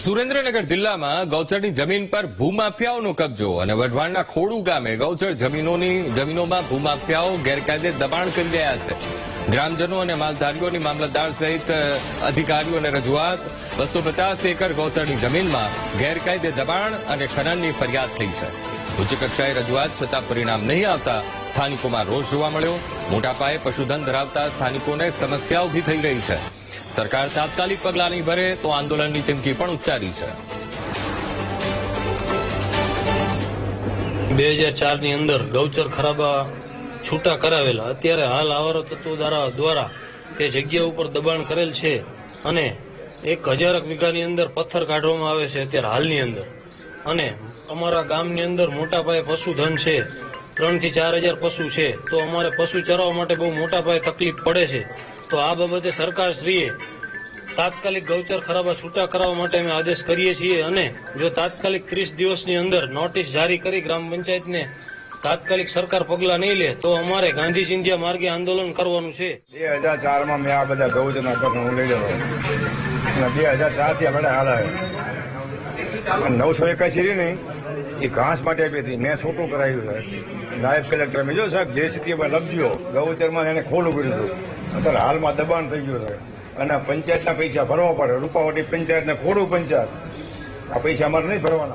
સુરેન્દ્રનગર જિલ્લામાં ગૌચરની જમીન પર ભૂમાફિયાઓનો કબજો અને વઢવાણના ખોડુ ગામે ગૌચર જમીનોની જમીનોમાં ભૂમાફિયાઓ ગેરકાયદે દબાણ કરી રહ્યા છે. ગ્રામજનો અને માલધારીઓની મામલતદાર સહિત અધિકારીઓને રજૂઆત, બસો પચાસ એકર ગૌચરની જમીનમાં ગેરકાયદે દબાણ અને ખનનની ફરિયાદ થઈ છે. ઉચ્ચ કક્ષાએ રજૂઆત છતાં પરિણામ નહીં આવતા સ્થાનિકોમાં રોષ જોવા મળ્યો. મોટા પાયે પશુધન ધરાવતા સ્થાનિકોને સમસ્યા ઊભી થઈ રહી છે. સરકાર તાત્કાલિક પગલાં નહીં ભરે તો આંદોલનની ચીમકી પણ ઉચ્ચારી છે. બે હજાર ચારની અંદર ગૌચર ખરાબા છૂટા કરાવેલા. અત્યારે હાલ આવારો તત્વો દ્વારા દ્વારા તે જગ્યા ઉપર દબાણ કરેલ છે અને એક હજારક વીઘાની અંદર પથ્થર કાઢવામાં આવે છે અત્યારે હાલની અંદર. અને અમારા ગામની અંદર મોટા પાયે પશુધન છે. ત્રણથી ચાર હજાર પશુ છે. તો અમારે પશુ ચરાવવા માટે બહુ મોટા પાયે તકલીફ પડે છે. તો આ બાબતે સરકારશ્રીએ તાત્કાલિક ગૌચર ખરાબા છૂટા કરાવવા માટે અમે આદેશ કરીએ છીએ અને જો તાત્કાલિક ત્રીસ દિવસની અંદર નોટિસ જારી કરી ગ્રામ પંચાયતને તાત્કાલિક સરકાર પગલાં નહીં લે, તો અમારે ગાંધી ચિંધ્યા માર્ગે આંદોલન કરવાનું છે. બે હજાર ચારમાં મેં આ બધા ગૌચરના બે હજાર ચારથી આપણે હાલ અને નવસો એકાસી રહી ને એ ઘાસ માટે આપી હતી. મેં છોટું કરાવ્યું છે નાયબ કલેક્ટર મેં જો સાહેબ જે સ્થિતિમાં લખજો. ગૌચરમાં એને ખોલું કર્યું હતું. અત્યારે હાલમાં દબાણ થઈ ગયું છે. અને પંચાયતના પૈસા ભરવા પડે. રૂપાવટી પંચાયતને ખોડું પંચાયત. આ પૈસા અમારે નહીં ભરવાના.